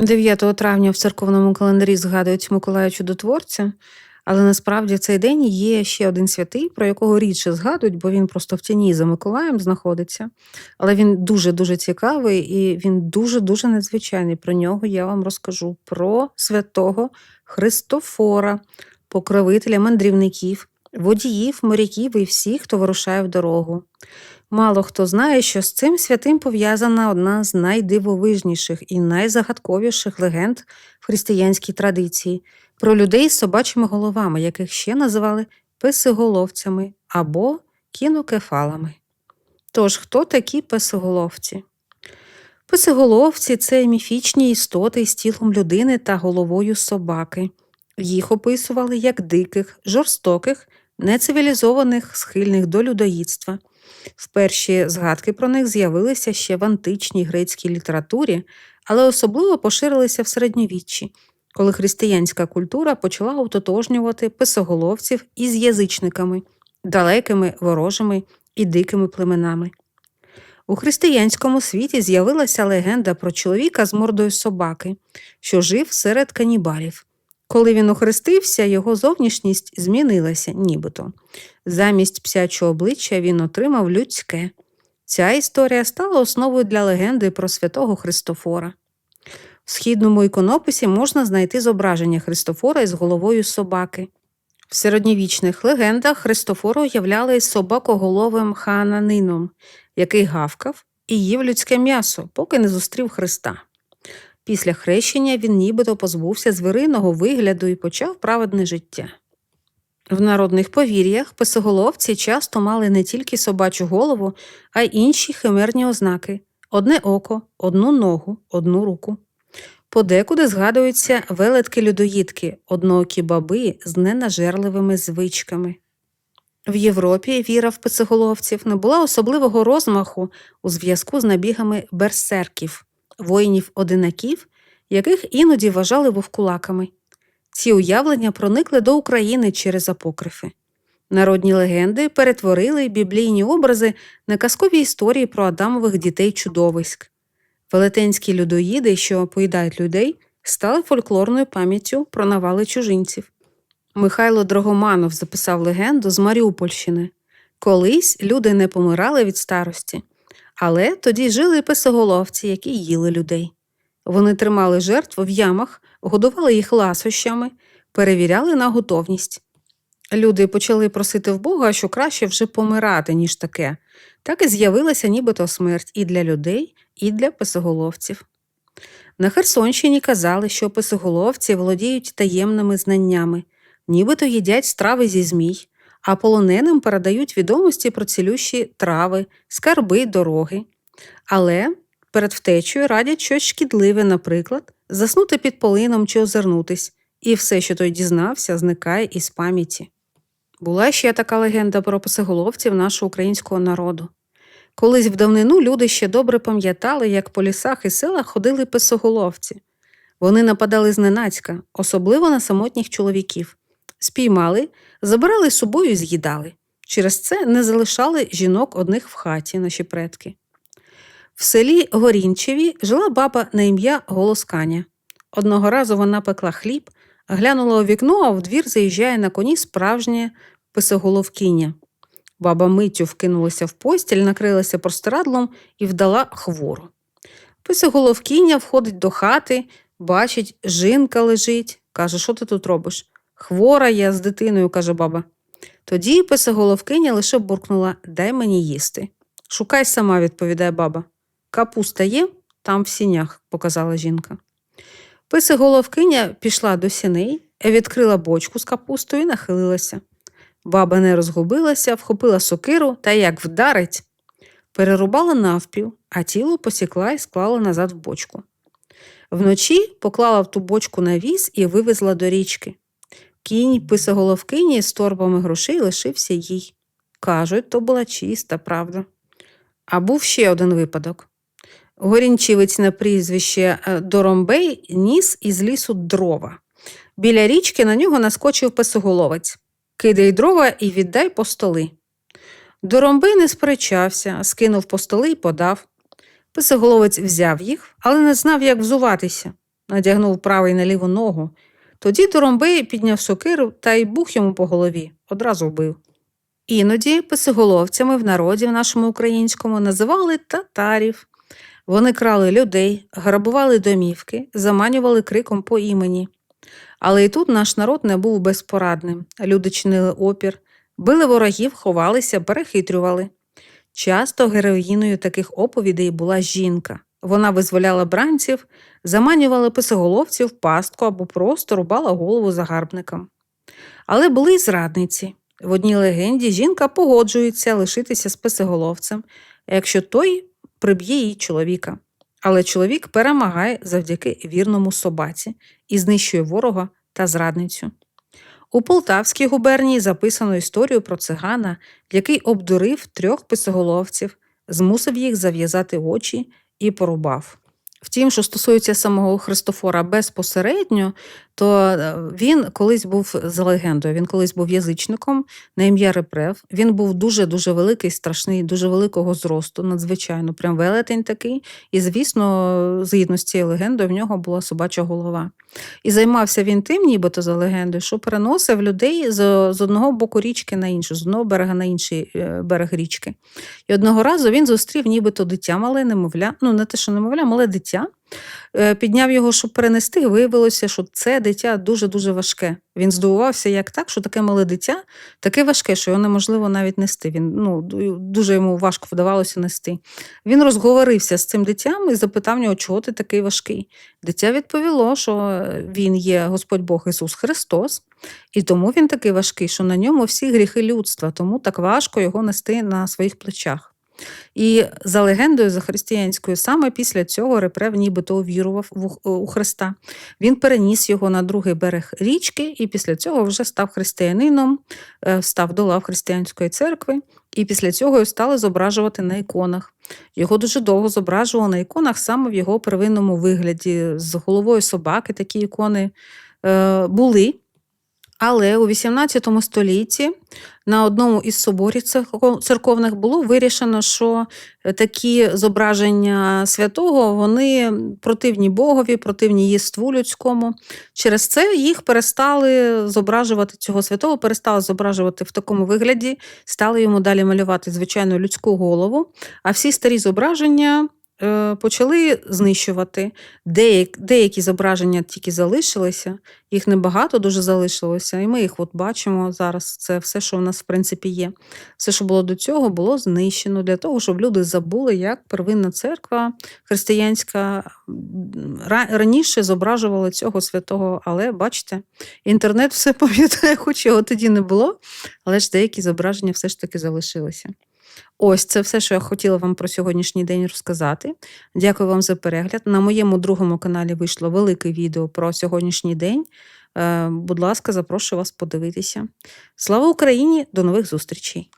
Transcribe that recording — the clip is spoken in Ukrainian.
9 травня в церковному календарі згадують Миколая Чудотворця, але насправді в цей день є ще один святий, про якого рідше згадують, бо він просто в тіні за Миколаєм знаходиться. Але він дуже-дуже цікавий і він дуже-дуже надзвичайний. Про нього я вам розкажу про святого Христофора, покровителя мандрівників, водіїв, моряків і всіх, хто вирушає в дорогу. Мало хто знає, що з цим святим пов'язана одна з найдивовижніших і найзагадковіших легенд в християнській традиції про людей з собачими головами, яких ще називали песиголовцями або кінокефалами. Тож, хто такі песиголовці? Песиголовці це міфічні істоти з тілом людини та головою собаки. Їх описували як диких, жорстоких, нецивілізованих, схильних до людоїдства. Вперші згадки про них з'явилися ще в античній грецькій літературі, але особливо поширилися в середньовіччі, коли християнська культура почала ототожнювати писоголовців із язичниками, далекими, ворожими і дикими племенами. У християнському світі з'явилася легенда про чоловіка з мордою собаки, що жив серед канібалів. Коли він охрестився, його зовнішність змінилася, нібито. Замість псячого обличчя він отримав людське. Ця історія стала основою для легенди про святого Христофора. В східному іконописі можна знайти зображення Христофора із головою собаки. В середньовічних легендах Христофора уявляли собакоголовим хананином, який гавкав і їв людське м'ясо, поки не зустрів Христа. Після хрещення він нібито позбувся звіриного вигляду і почав праведне життя. В народних повір'ях писоголовці часто мали не тільки собачу голову, а й інші химерні ознаки одне око, одну ногу, одну руку. Подекуди згадуються велетки людоїдки, одноокі баби з ненажерливими звичками. В Європі віра в писоголовців не була особливого розмаху у зв'язку з набігами берсерків, воїнів-одинаків, яких іноді вважали вовкулаками. Ці уявлення проникли до України через апокрифи. Народні легенди перетворили біблійні образи на казкові історії про Адамових дітей чудовиськ. Велетенські людоїди, що поїдають людей, стали фольклорною пам'яттю про навали чужинців. Михайло Драгоманов записав легенду з Маріупольщини. Колись люди не помирали від старості, але тоді жили писоголовці, які їли людей. Вони тримали жертв в ямах, годували їх ласощами, перевіряли на готовність. Люди почали просити в Бога, що краще вже помирати, ніж таке. Так і з'явилася нібито смерть і для людей, і для писоголовців. На Херсонщині казали, що писоголовці володіють таємними знаннями, нібито їдять страви зі змій, а полоненим передають відомості про цілющі трави, скарби, дороги. Але перед втечею радять щось шкідливе, наприклад, заснути під полином чи озирнутись, і все, що той дізнався, зникає із пам'яті. Була ще така легенда про писоголовців нашого українського народу. Колись в давнину люди ще добре пам'ятали, як по лісах і селах ходили писоголовці. Вони нападали зненацька, особливо на самотніх чоловіків, спіймали, забирали з собою і з'їдали. Через це не залишали жінок одних в хаті, наші предки. В селі Горінчеві жила баба на ім'я Голосканя. Одного разу вона пекла хліб, глянула у вікно, а в двір заїжджає на коні справжнє писоголовкіння. Баба миттю вкинулася в постіль, накрилася простирадлом і вдала хвору. Писоголовкіння входить до хати, бачить, жінка лежить. Каже, що ти тут робиш? Хвора я з дитиною, каже баба. Тоді писоголовкиня лише буркнула Дай мені їсти. Шукай сама, відповідає баба. Капуста є, там в сінях, показала жінка. Писоголовкиня пішла до сіней, відкрила бочку з капустою і нахилилася. Баба не розгубилася, вхопила сокиру та як вдарить, перерубала навпіл, а тіло посікла і склала назад в бочку. Вночі поклала в ту бочку на віз і вивезла до річки. Кінь писоголовкині з торбами грошей лишився їй. Кажуть, то була чиста правда. А був ще один випадок. Горінчівець на прізвище е, Доромбей ніс із лісу дрова. Біля річки на нього наскочив песоголовець. Кидай дрова і віддай по столи. Доромбей не сперечався, скинув по столи і подав. Писоголовець взяв їх, але не знав, як взуватися. надягнув правий на ліву ногу. Тоді Доромбей підняв сокиру та й бух йому по голові, одразу вбив. Іноді писиголовцями в народі в нашому українському називали татарів. Вони крали людей, грабували домівки, заманювали криком по імені. Але і тут наш народ не був безпорадним. Люди чинили опір, били ворогів, ховалися, перехитрювали. Часто героїною таких оповідей була жінка. Вона визволяла бранців, заманювала писоголовців в пастку або просто рубала голову загарбникам. Але були й зрадниці. В одній легенді жінка погоджується лишитися з писоголовцем, якщо той приб'є її чоловіка. Але чоловік перемагає завдяки вірному собаці і знищує ворога та зрадницю. У Полтавській губернії записано історію про цигана, який обдурив трьох писоголовців, змусив їх зав'язати очі і порубав. Втім, що стосується самого Христофора безпосередньо, то е, він колись був за легендою, він колись був язичником на ім'я Репрев. Він був дуже-дуже великий, страшний, дуже великого зросту, надзвичайно, прям велетень такий. І, звісно, згідно з цією легендою, в нього була собача голова. І займався він тим, нібито за легендою, що переносив людей з, з одного боку річки на інший, з одного берега на інший е, берег річки. І одного разу він зустрів нібито дитя мале, немовля, ну не те, що немовля, мале дитя. Е, Підняв його, щоб перенести, і виявилося, що це дитя дуже-дуже важке. Він здивувався, як так, що таке мале дитя, таке важке, що його неможливо навіть нести. Він ну, дуже йому важко вдавалося нести. Він розговорився з цим дитям і запитав нього, чого ти такий важкий. Дитя відповіло, що він є Господь Бог Ісус Христос, і тому він такий важкий, що на ньому всі гріхи людства, тому так важко його нести на своїх плечах. І за легендою, за християнською, саме після цього Репрев нібито увірував у Христа. Він переніс його на другий берег річки, і після цього вже став християнином, е, став до лав християнської церкви, і після цього його стали зображувати на іконах. Його дуже довго зображували на іконах саме в його первинному вигляді, з головою собаки такі ікони е, були. Але у XVIII столітті на одному із соборів церковних було вирішено, що е, такі зображення святого вони противні Богові, противні єству людському. Через це їх перестали зображувати цього святого, перестали зображувати в такому вигляді, стали йому далі малювати звичайну людську голову. А всі старі зображення почали знищувати. Деяк, деякі зображення тільки залишилися, їх небагато дуже залишилося, і ми їх от бачимо зараз. Це все, що в нас в принципі є. Все, що було до цього, було знищено для того, щоб люди забули, як первинна церква християнська раніше зображувала цього святого. Але бачите, інтернет все пам'ятає, хоч його тоді не було, але ж деякі зображення все ж таки залишилися. Ось це все, що я хотіла вам про сьогоднішній день розказати. Дякую вам за перегляд. На моєму другому каналі вийшло велике відео про сьогоднішній день. Е, Будь ласка, запрошую вас подивитися. Слава Україні! До нових зустрічей!